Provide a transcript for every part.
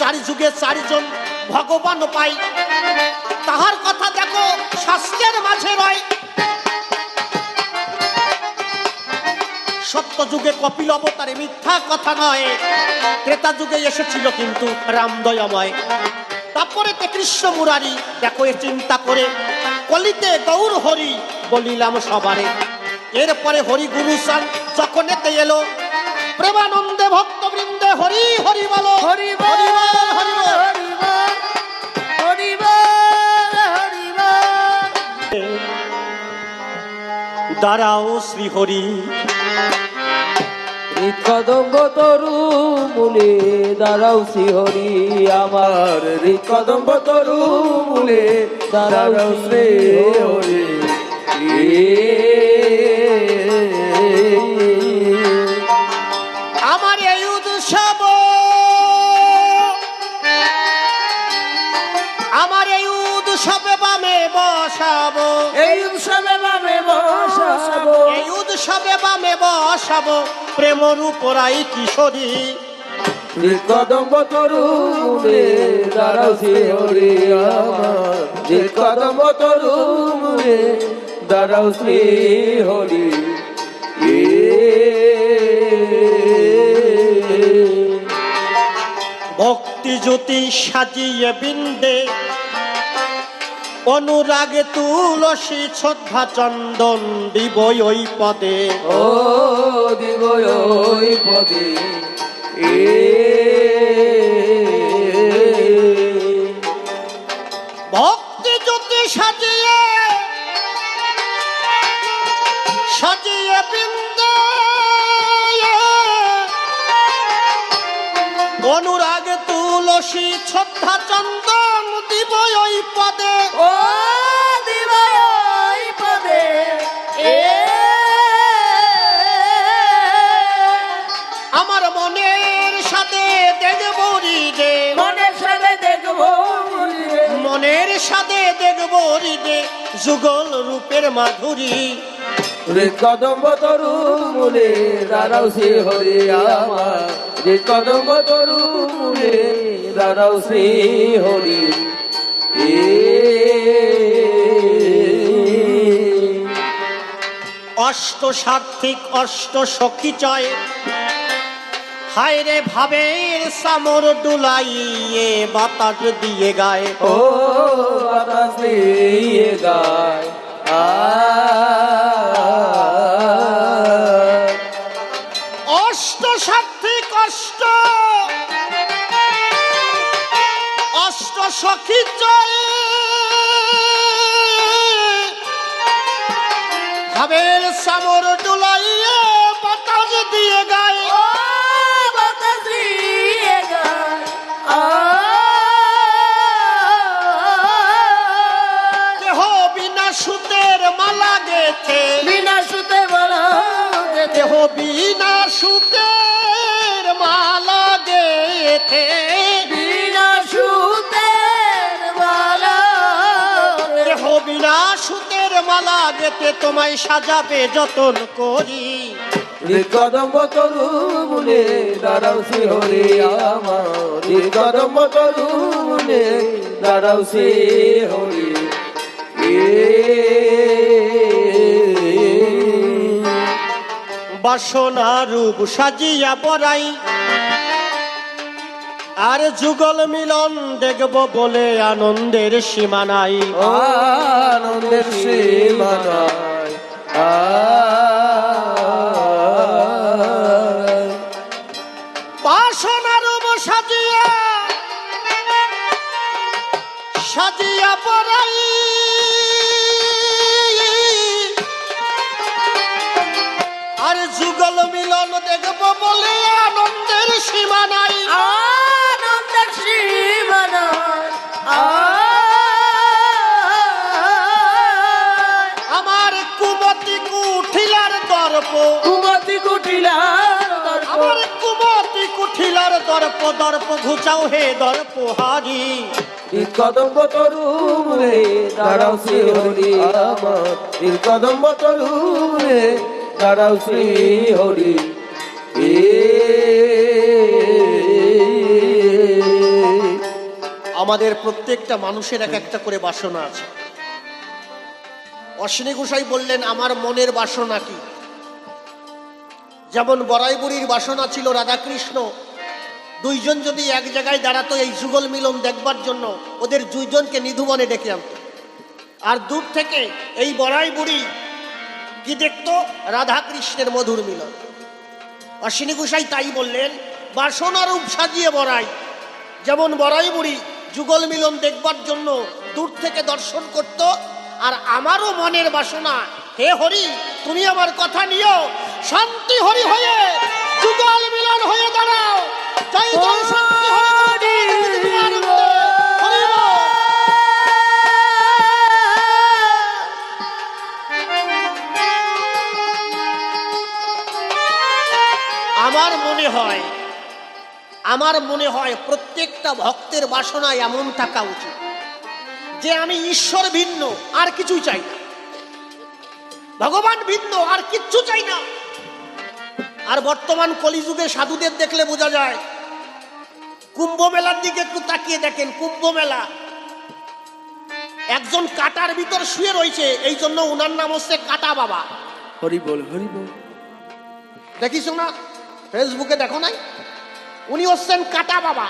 চারি যুগে চারিজন ভগবান পাই। তাহার কথা দেখো, শাস্ত্রের মাঝে রয়। সত্য যুগে কপিল অবতারে মিথ্যা কথা নয়। ক্রেতা যুগে এসেছিল কিন্তু রামদয়াময়। তারপরে তে কৃষ্ণ মুরারি, দেখো এ চিন্তা করে, কলিতে গৌর হরি বলিলাম সবারে। এরপরে হরি গুরু সান যখন এতে এলো প্রেমানন্দে ভক্তবৃন্দে হরি হরি বলো। হরি বল হরি বল, হরি বল। হরি বল হরি বল দাঁড়াও শ্রী হরি। তরু মূলে দাঁড়াও শ্রীহরি আমার। কদম্ব তরু মূলে দাঁড়াও শ্রীহরি আমার বসাবো প্রেম রূপরাই কিশোরী। কদম্ব তরু দাঁড়াও শ্রীহরি আমার। কদম্ব তরু দাঁড়াও শ্রীহরি। ভক্তি জ্যোতি সাজিয়ে বিন্দে অনুরাগে তুলসী শ্রদ্ধা চন্দন দিব ওই পদে। ও দিব ওই পদে। ভক্তি জ্যোতি সাজিয়ে সাজিয়ে বিন্দে অনুরাগ তুলসী শ্রদ্ধা চন্দন দিব ওই পদে। ও সাথে দেখব হৃদে যুগল রূপের মাধুরী। রে কদম্ব তরু মূলে দাঁড়াও শ্রী হরি আমার রে কদম্ব তরু মূলে দাঁড়াও শ্রী হরি। এ অষ্ট সার্থিক অষ্ট সখী চয়। হায় ভাবে সামর ডুলাইয়ে বাতাস দিয়ে গায়। ও বাতাস দিয়ে গায়। অষ্ট সার্থিক অষ্ট অষ্ট সখী চয় বিনা সুতের মালা গেছে বিনা সুতের মালা দেহ বিনা সুতের মালা গেতে তোমায় সাজাবে যতন করি। কদম্ব তরু মুনে দাঁড়াও শ্রী হরি আমার। কদম্ব তরু মুনে দাঁড়াও শ্রী হরি বাসনা রূপ সাজিয়া পড়াই। আর যুগল মিলন দেখব বলে আনন্দের সীমানাই আনন্দের সীমানায় কদম্ব তরু রে দাঁড়াও শ্রী হরি আমার। কদম্ব তরু রে দাঁড়াও শ্রী হরি এ আমাদের প্রত্যেকটা মানুষের এক একটা করে বাসনা আছে। অশ্বিনী গোসাই বললেন, আমার মনের বাসনা কি? যেমন বড়াই বুড়ির বাসনা ছিল রাধাকৃষ্ণ দুইজন যদি এক জায়গায় দাঁড়াতো এই যুগল মিলন দেখবার জন্য, ওদের দুইজনকে নিধুবনে ডেকে আনতো আর দূর থেকে এই বড়াই বুড়ি কি দেখতো? রাধা কৃষ্ণের মধুর মিলন। অশ্বিনী গোসাই তাই বললেন, বাসনা রূপ সাজিয়ে বড়াই। যেমন বড়াই বুড়ি যুগল মিলন দেখবার জন্য দূর থেকে দর্শন করত, আর আমারও মনের বাসনা, হে হরি, তুমি আমার কথা নিও। শান্তি হরি হয়ে যুগল মিলন হয়ে দাঁড়াও। আমার মনে হয়, আমার মনে হয় প্রত্যেকটা ভক্তের বাসনা এমন থাকা উচিত যে আমি ঈশ্বর ভিন্ন, আর কিছুই চাই না। ভগবান ভিন্ন, আর কিচ্ছু চাই না। আর বর্তমান কলিযুগে সাধুদের দেখলে বোঝা যায় কুম্ভ মেলার দিকে একটু তাকিয়ে দেখেন কুম্ভ মেলা একজন কাটার ভিতর শুয়ে রয়েছে এই জন্য ওনার নাম হচ্ছে কাটা বাবা। হরি বল হরি বল। দেখিস না ফেসবুকে দেখো নাই? উনি হচ্ছেন কাটা বাবা।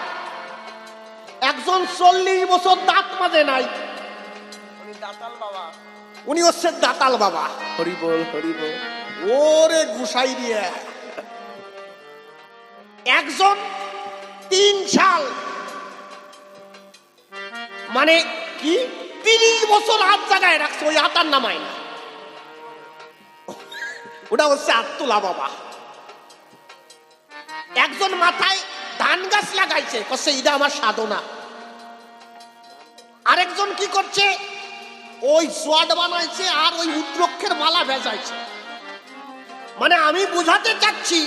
একজন চল্লিশ বছর দাঁত মাজে নাই। উনি হচ্ছেন দাতাল বাবা। হরি বল হরি বল। ওরে গুসাই দিয়ে। একজন তিন সাল। মানে কি? তিরিশ বছর হাত জায়গায় রাখছে, ওই হাতার নামায় না। ওটা হচ্ছে আত্মলা বাবা। একজন মাথায় ধান গাছ লাগাইছে, কচ্ছে এটা আমার সাধনা। আরেকজন কি করছে? ওই সোয়াড বানাইছে আর ওই উদ্রক্ষের মালা ভেজাইছে। মানে আমি বুঝাতে চাচ্ছি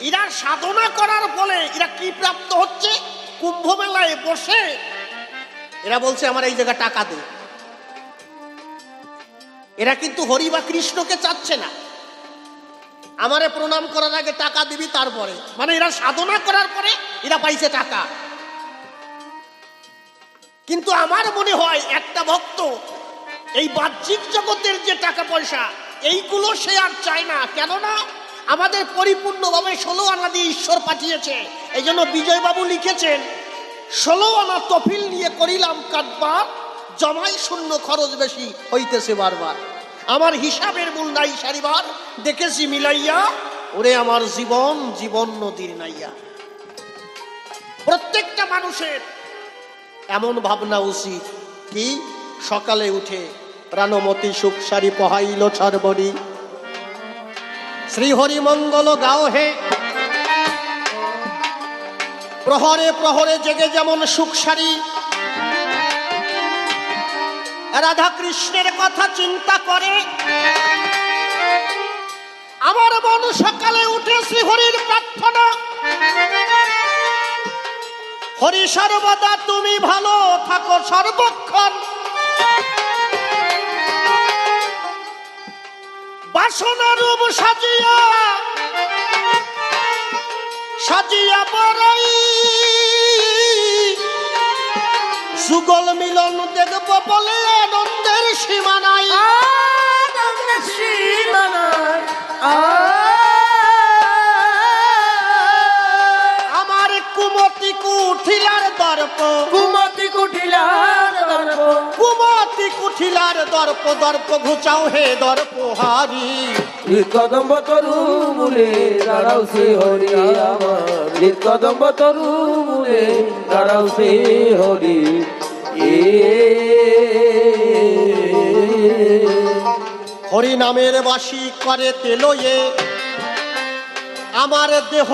এরা সাধনা করার ফলে এরা কি প্রাপ্ত হচ্ছে? কুম্ভ মেলায় বসে এরা বলছে, আমার এই জায়গা টাকা দে। এরা কিন্তু হরি বা কৃষ্ণকে চাচ্ছে না। আমারে প্রণাম করার আগে টাকা দিবি, তারপরে। মানে এরা সাধনা করার পরে এরা পাইছে টাকা। কিন্তু আমার মনে হয় একটা ভক্ত এই বাহ্যিক জগতের যে টাকা পয়সা, এইগুলো সে আর চায় না। কেননা আমাদের পরিপূর্ণভাবে ষোলো আনা দিয়ে ঈশ্বর পাঠিয়েছে। এই জন্য বিজয়বাবু লিখেছেন, ষোলো আনা তফিল নিয়ে করিলাম কাটবার জমাই শূন্য খরচ বেশি হইতেছে বারবার। আমার হিসাবের মূল নাই সারিবার, দেখেছি মিলাইয়া, ওরে আমার জীবন জীবন নদীর নাইয়া। প্রত্যেকটা মানুষের এমন ভাবনা উচিত কি, সকালে উঠে প্রাণমতি সুখ সারি পহাইল ছরবরি শ্রীহরি মঙ্গল গাও হে। প্রহরে প্রহরে জেগে যেমন সুখ সারি। রাধা কৃষ্ণের কথা চিন্তা করে। আমার মন সকালে উঠে শ্রীহরির প্রার্থনা। হরি সর্বদা তুমি ভালো থাকো সর্বক্ষণ। বাসনা রূপ সাজিয়া সাজিয়া বড়াই সুগল মিলন দেখব বলে আনন্দের সীমা নাই আমার কুমতি কুঠিলার দর্প। কুমতি কুটিলার দর্প। কুমতি কুঠিলার দর্প দর্প ঘুচাও হে দর্প হারি। কদম্ব তরু মূলে দাঁড়াও সে হরি আমার। কদম্ব তরু মূলে দাঁড়াও সে হরি। এ হরি নামের বাসি করে তেলয়ে। আমার দেহ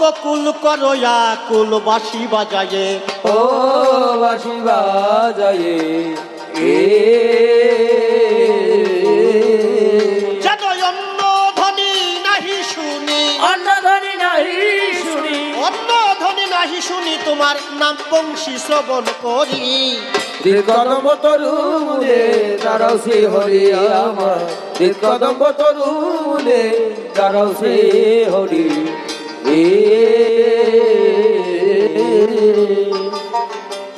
গকুল করয়া কুল বাসি বাজায়ে। ও বাসি বাজায়ে। এ যেন অন্য ধ্বনি নাহি শুনি অন্ন ধরি নাহি শুনি। অন্য ধ্বনি নাহি শুনি তোমার নাম বংশী শ্রবণ করি। কদম্ব তরু মূলে দাঁড়াও সে হরি আমার কদম্ব তরু মূলে দাঁড়াও সে হরি। এ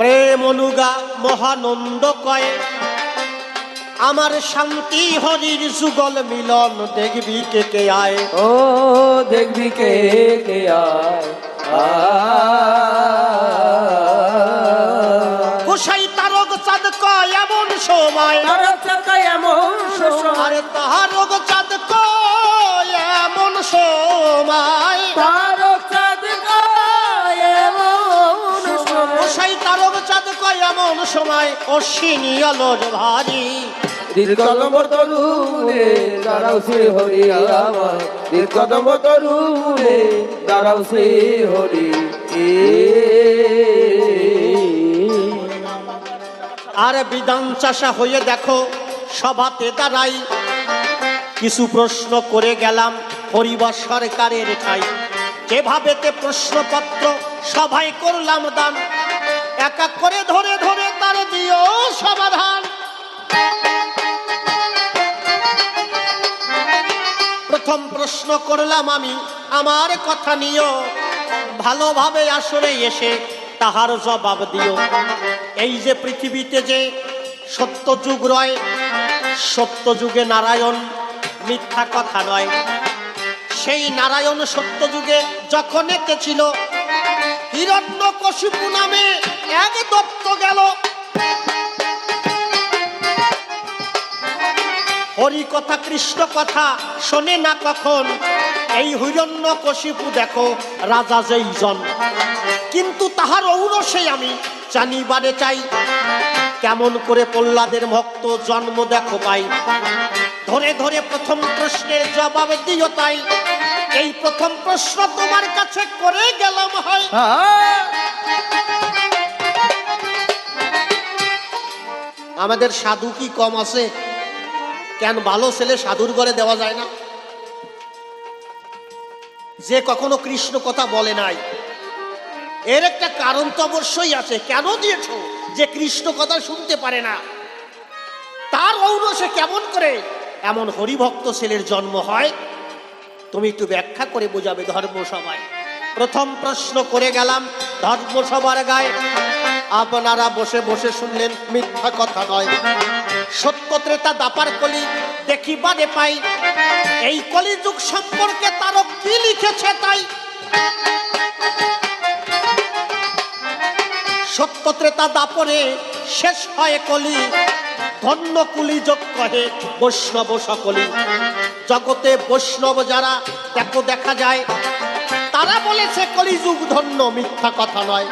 প্রেম অনুগা মহানন্দ কয়ে আমার শান্তি হরির যুগল মিলন দেখবি কে কে আয় ও দেখবি কে কে আয়। গোসাই তারক চাঁদ কয় এমন সময় তারা চাকায় এমন সময়, আরে তারক চাঁদ কয় এমন সময় সময় অশ্বিনী আলোর ভারী। দীর্ঘদম তরুণে দাঁড়াও শ্রী হরি আমার দীর্ঘদম তরুণে দাঁড়াও শ্রী হরি আর বিধান চাষা হয়ে দেখো সভাতে দাঁড়াই। কিছু প্রশ্ন করে গেলাম পরিবার সরকারের ঠাই। যেভাবেতে প্রশ্নপত্র সভায় করলাম দান এক এক করে ধরে ধরে দিও সমাধান। প্রথম প্রশ্ন করলাম আমি, আমার কথা নিও। ভালোভাবে আসরে এসে তাহার জবাব দিও। এই যে পৃথিবীতে যে রয়, সত্য যুগে নারায়ণ, মিথ্যা কথা নয়। সেই নারায়ণ সত্য যুগে যখন এতে ছিল হিরণ্য কশিপু নামে এক দত্ত গেল। হরি কথা কৃষ্ণ কথা শোনে না কখন? এই হিরণ্য কশিপু দেখো রাজা যেই জন। কিন্তু তাহার ঔরসে আমি জানিবারে চাই কেমন করে প্রহ্লাদের ভক্ত জন্ম দেখো পাই। ধরে ধরে প্রথম প্রশ্নের জবাব দিও তাই। এই প্রথম প্রশ্ন তোমার কাছে করে গেলাম হয়। আমাদের সাধু কি কম আছে? কেন ভালো ছেলে সাধুর ঘরে দেওয়া যায় না? যে কখনো কৃষ্ণ কথা বলে নাই। এর একটা কারণ তো অবশ্যই আছে। কেন দিয়েছ যে কৃষ্ণ কথা শুনতে পারে না? তার ঔরসে কেমন করে? এমন হরিভক্ত ছেলের জন্ম হয়। তুমি একটু ব্যাখ্যা করে বোঝাবে ধর্মসভায়। প্রথম প্রশ্ন করে গেলাম ধর্মসভার গায়ে। আপনারা বসে বসে শুনলেন মিথ্যা কথা নয়। সত্য ত্রেতা দাপার কলি দেখিবারে পাই। এই কলিযুগ সম্পর্কে তারও কি লিখেছে তাই? সত্য ত্রেতা দাপরে শেষ হয় কলি ধন্য কুলি যোগ কহে বৈষ্ণব সকলি। জগতে বৈষ্ণব যারা দেখো দেখা যায়। তারা বলেছে কলিযুগ ধন্য, মিথ্যা কথা নয়।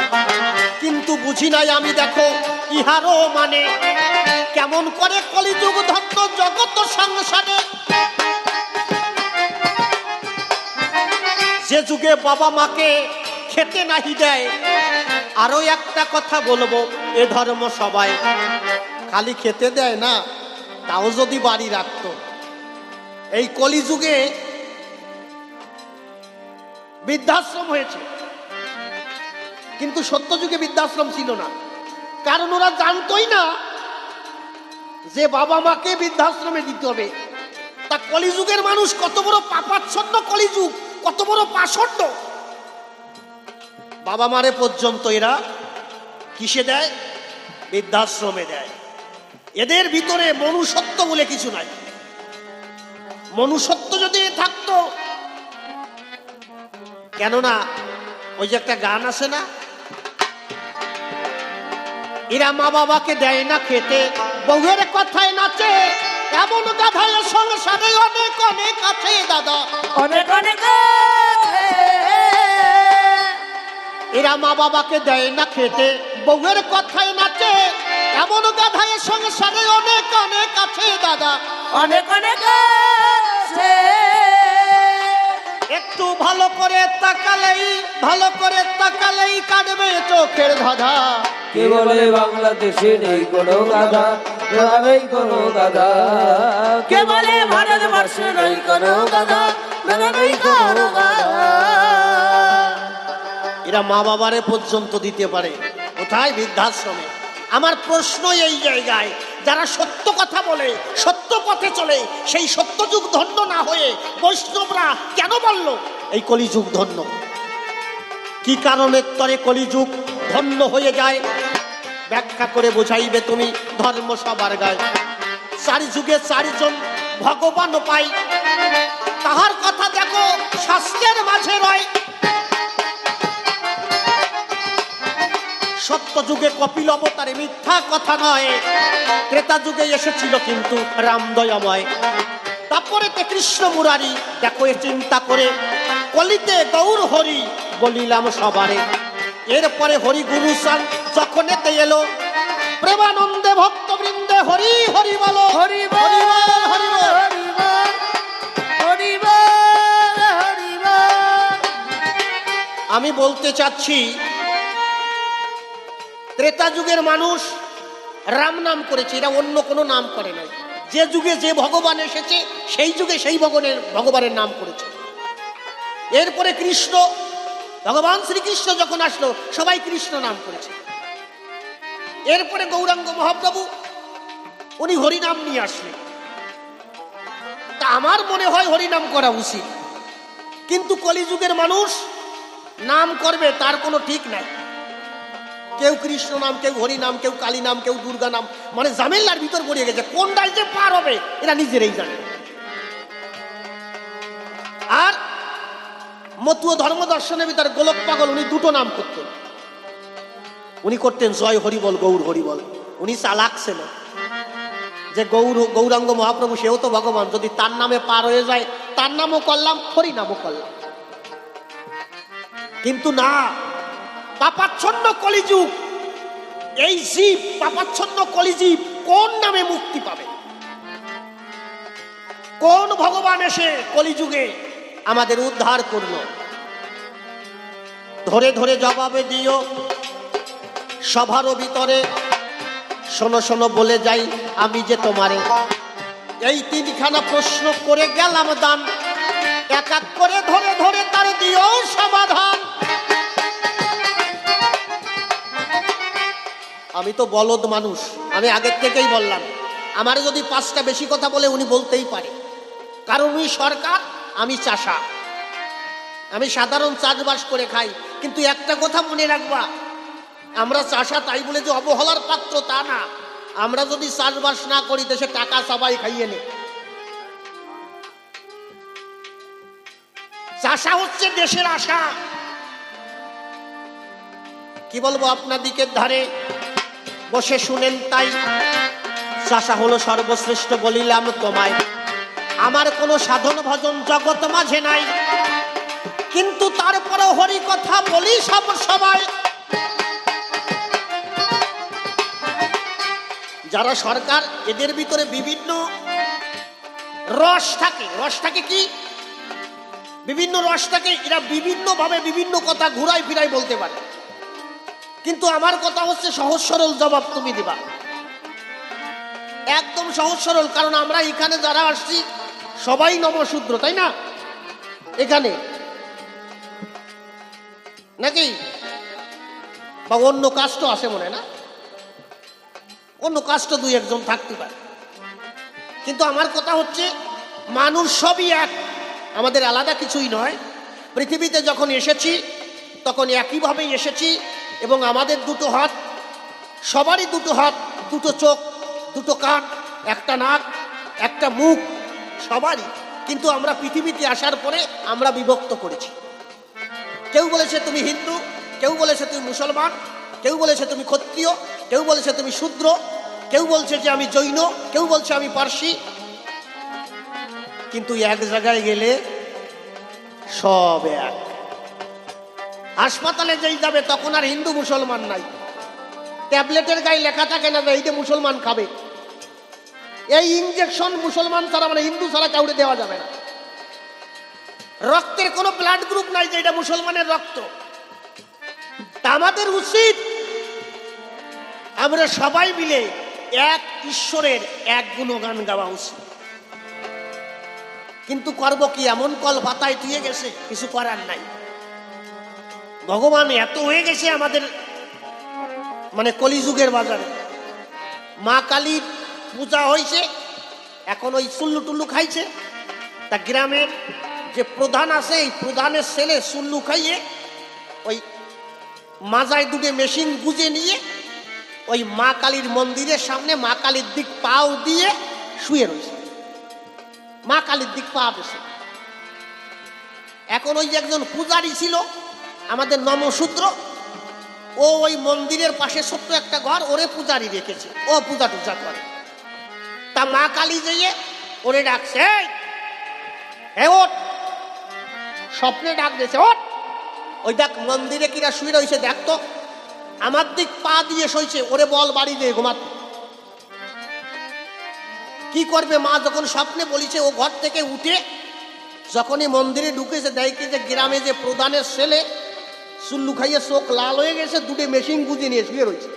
কিন্তু বুঝি নাই আমি দেখো, ইহারও মানে। কেমন করে কলিযুগ ধন্য জগত সংসারে? যে যুগে বাবা মাকে খেতে নাহি দেয়, আরও একটা কথা বলব, এ ধর্ম সবাই। খালি খেতে দেয় না, তাও যদি বাড়ি রাখতো। এই কলিযুগে বৃদ্ধাশ্রম হয়েছে। কিন্তু সত্য যুগে বৃদ্ধাশ্রম ছিল না। কারণ ওরা জানতোই না যে বাবা মাকে বৃদ্ধাশ্রমে দিতে হবে। তা কলিযুগের মানুষ কত বড় পাপাচ্ছন্ন কলিযুগ, কত বড় পাষণ্ড। বাবা মারে পর্যন্ত এরা কিসে দেয়? বৃদ্ধাশ্রমে দেয়। এদের ভিতরে মনুষ্যত্ব বলে কিছু নাই। মনুষ্যত্ব যদি থাকতো, কেননা ওই যে একটা গান আছে না? এরা মা বাবাকে দেয় না খেতে। বউয়ের কথায় নাচে এমন গাধায় সংসারে অনেক অনেক আছে দাদা। অনেক অনেক এরা মা বাবাকে দেয় না খেতে বউয়ের কথায় নাচে এমন গাধায় সংসারে অনেক অনেক আছে দাদা। অনেক অনেক একটু ভালো করে তাকালেই ভালো করে তাকালেই কাটবে চোখের ধাঁধা। কে বলে বাংলাদেশে নেই কোনো গাধা? নেই কোনো গাধা। কে বলে ভারতবর্ষে নেই কোনো গাধা? নেই কোনো গাধা। এরা মা বাবারে পর্যন্ত দিতে পারে। কোথায় বৃদ্ধাশ্রমে? আমার প্রশ্ন এই জায়গায় যারা সত্য কথা বলে, সত্য পথে চলে, সেই সত্য যুগ ধন্য না হয়ে বৈষ্ণবরা কেন বলল, এই কলিযুগ ধন্য কি কারণে তরে কলিযুগ ধন্য হয়ে যায়? ব্যাখ্যা করে বোঝাইবে তুমি ধর্ম সবার গায়। চারি যুগে চারিজন ভগবান পাই। তাহার কথা দেখো শাস্ত্রের মাঝে রয়। সত্য যুগে কপিল অবতারে মিথ্যা কথা নয়। ক্রেতা যুগে এসেছিল কিন্তু রামদয়াময়। তারপরে তে কৃষ্ণ মুরারি, দেখো এ চিন্তা করে। কলিতে গৌর হরি বলিলাম সবারে। এরপরে হরি গুরু সান যখন এতে এলো, প্রেমানন্দে ভক্তবৃন্দে হরি হরি বলো। হরি হরি হরি। হরি আমি বলতে চাচ্ছি ত্রেতা যুগের মানুষ রাম নাম করেছে, এরা অন্য কোনো নাম করে নাই। যে যুগে যে ভগবান এসেছে, সেই যুগে সেই ভগবানের ভগবানের নাম করেছে। এরপরে কৃষ্ণ, ভগবান শ্রীকৃষ্ণ যখন আসলো, সবাই কৃষ্ণ নাম করেছে। এরপরে গৌরাঙ্গ মহাপ্রভু, উনি হরিনাম নিয়ে আসলেন। তা আমার মনে হয় হরিনাম করা উচিত। কিন্তু কলিযুগের মানুষ নাম করবে, তার কোনো ঠিক নাই। কেউ কৃষ্ণ নাম, কেউ হরি নাম, কেউ কালী নাম, কেউ দুর্গা নাম মানে জামেল্লার ভিতর পড়ে গেছে। কোনটাই যে পার হবে, এরা নিজেরাই জানে। আর মতুয় ধর্ম দর্শনের ভিতর গোলক পাগল, উনি দুটো নাম করতেন। উনি করতেন জয় হরিবল, গৌর হরিবল। উনি চালাক ছিল। যে গৌর, গৌরাঙ্গ মহাপ্রভু, সেও তো ভগবান। যদি তার নামে পার হয়ে যায়, তার নামও করলাম, হরি নামও করলাম। কিন্তু না পাপাচ্ছন্ন কলিযুগ। এই জীব, পাপাচ্ছন্ন কলিজীব কোন নামে মুক্তি পাবে? কোন ভগবান এসে কলিযুগে আমাদের উদ্ধার করল? ধরে ধরে জবাবে দিও সভারও ভিতরে। শোনো শোনো, বলে যাই আমি যে তোমারে। এই তিনখানা প্রশ্ন করে গেলাম দান। এক এক করে ধরে ধরে তার দিও সমাধান। আমি তো বলদ মানুষ, আমি আগের থেকেই বললাম। আমার যদি পাঁচটা বেশি কথা বলে উনি বলতেই পারে। কারণ উনি সরকার, আমি চাষা। আমি সাধারণ চাষবাস করে খাই, কিন্তু একটা কথা মনে রাখবা, আমরা চাষা তাই বলে যে অবহেলার পাত্র তা না। আমরা যদি চাষবাস না করি, দেশে টাকা সবাই খাইয়ে নে। চাষা হচ্ছে দেশের আশা। কি বলব আপনার দিকের ধারে? বসে শুনেন তাই। চাষা হলো সর্বশ্রেষ্ঠ বলিলাম তোমায়। আমার কোনো সাধন ভজন জগৎ মাঝে নাই। কিন্তু তারপরে হরি কথা বলি সব সবাই যারা সরকার, এদের ভিতরে বিভিন্ন রস থাকে। রস থাকে কি? বিভিন্ন রস থাকে, এরা বিভিন্ন ভাবে বিভিন্ন কথা ঘুরাই ফিরাই বলতে পারে। কিন্তু আমার কথা হচ্ছে সহজ সরল জবাব তুমি দিবা। একদম সহজ সরল, কারণ আমরা এখানে যারা আসছি, সবাই নবশূদ্র তাই না? এখানে। নাকি? বা অন্য কাস্ট আসে মনে না? অন্য কাস্ট দুই একজন থাকতে পারে। কিন্তু আমার কথা হচ্ছে, মানুষ সবই এক, আমাদের আলাদা কিছুই নয়। পৃথিবীতে যখন এসেছি, তখন একইভাবেই এসেছি এবং আমাদের দুটো হাত, সবারই দুটো হাত, দুটো চোখ, দুটো কান, একটা নাক, একটা মুখ, সবারই। কিন্তু আমরা পৃথিবীতে আসার পরে আমরা বিভক্ত করেছি। কেউ বলেছে তুমি হিন্দু, কেউ বলেছে তুমি মুসলমান, কেউ বলেছে তুমি ক্ষত্রিয়, কেউ বলেছে তুমি শূদ্র, কেউ বলছে যে আমি জৈন, কেউ বলছে আমি পার্সি। কিন্তু এক জায়গায় গেলে সব এক। হাসপাতালে যেই যাবে, তখন আর হিন্দু মুসলমান নাই। ট্যাবলেটের গায়ে লেখা থাকে না যে এইটা মুসলমান খাবে। এই ইঞ্জেকশন মুসলমান ছাড়া মানে হিন্দু ছাড়া কাউরে দেওয়া যাবে না। রক্তের কোনো ব্লাড গ্রুপ নাই যে এটা মুসলমানের রক্ত। আমাদের উচিত আমরা সবাই মিলে এক ঈশ্বরের এক গুণগান গাওয়া উচিত। কিন্তু করব কি? এমন কল পাতায় তুয়ে গেছে, কিছু করার নাই। ভগবান এত হয়ে গেছে আমাদের মানে কলিযুগের বাজারে। মা কালীর পূজা হয়েছে, এখন ওই চুল্লু টুল্লু খাইছে। তা গ্রামের যে প্রধান আছে, এই প্রধানের ছেলে সুল্লু খাইয়ে ওই মাজায় দুটো মেশিন গুজে নিয়ে ওই মা কালীর মন্দিরের সামনে মা কালীর দিক পাও দিয়ে শুয়ে রয়েছে। মা কালীর দিক পা বসে। এখন ওই একজন পূজারি ছিল আমাদের নমসূত্র। ও ওই মন্দিরের পাশে ছোট্ট একটা ঘর ওরে পূজারি রেখেছে। ও পূজা টুজা করে। তা মা কালী যেয়ে ওরে ডাকছে "এই, এ ওঠ। স্বপ্নে ডাক দিয়েছে ওঠ। ওই দেখ মন্দিরে কিরা শুয়ে রয়েছে দেখ তো। আমার দিক পা দিয়ে সইছে ওরে বল বাড়ি দিয়ে ঘুমাতে। কি করবে মা যখন স্বপ্নে বলিছে ও ঘর থেকে উঠে যখনই মন্দিরে ঢুকেছে দেখে যে গ্রামে যে প্রধানের ছেলে চুল্লু খাইয়ে চোখ লাল হয়ে গেছে, দুটো মেশিন গুঁজে নিয়ে শুয়ে রয়েছে।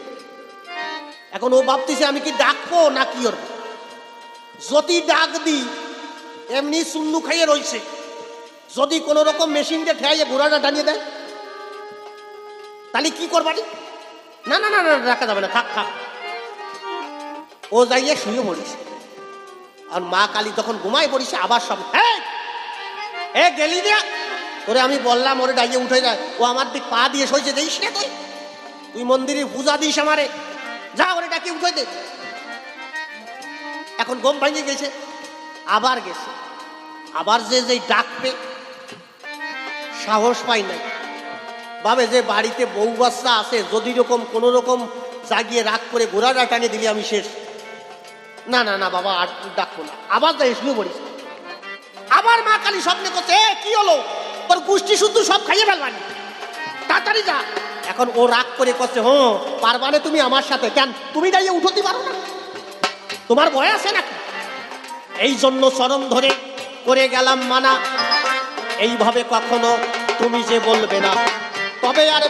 এখন ও ভাবতেছে, আমি কি ডাকবো না কি করব যদি ডাক দিই, এমনি চুল্লু খাইয়ে রয়েছে। যদি কোনো রকম মেশিনটা ঠেয়াইয়ে ঘোড়াটা টানিয়ে দেয়, তাহলে কি করবানি না না না না রাখা যাবে না, থাক থাক। ও যাইয়ে শুয়ে পড়েছে আর মা কালী তখন ঘুমায় পড়েছে, আবার সব হ্যাঁ এ গেলি না তোরে আমি বললাম, ওরে ডাইয়ে উঠে যায় ও আমার দিক পা দিয়ে সইছে দিস না তুই? তুই মন্দিরে পূজা দিস আমারে। যা, ওরে ডাকে উঠে দে। এখন গম ভাঙে গেছে, আবার গেছে। আবার যে যে ডাকবে, সাহস পাই নাই। ভাবে যে বাড়িতে বউ বাচ্চা আছে, যদি রকম, কোনো রকম জাগিয়ে রাগ করে ঘোড়াটা টানে দিলি আমি শেষ। না না না, বাবা, আর ডাকবো না। আবার যাই শুয়ে পড়িস আবার মা কালী স্বপ্নে করছে কি হলো? তোর গোষ্ঠী শুদ্ধ সব খাইয়ে ফেলবানি। তাড়াতাড়ি যা। এখন ও রাগ করে করছে হ্যাঁ পারবানে তুমি আমার সাথে। কেন? তুমি দাঁড়িয়ে উঠতে পারো না। তোমার ভয় আছে নাকি? এই জন্য চরণ ধরে করে গেলাম মানা। এইভাবে কখনো তুমি যে বলবে না। তবে আর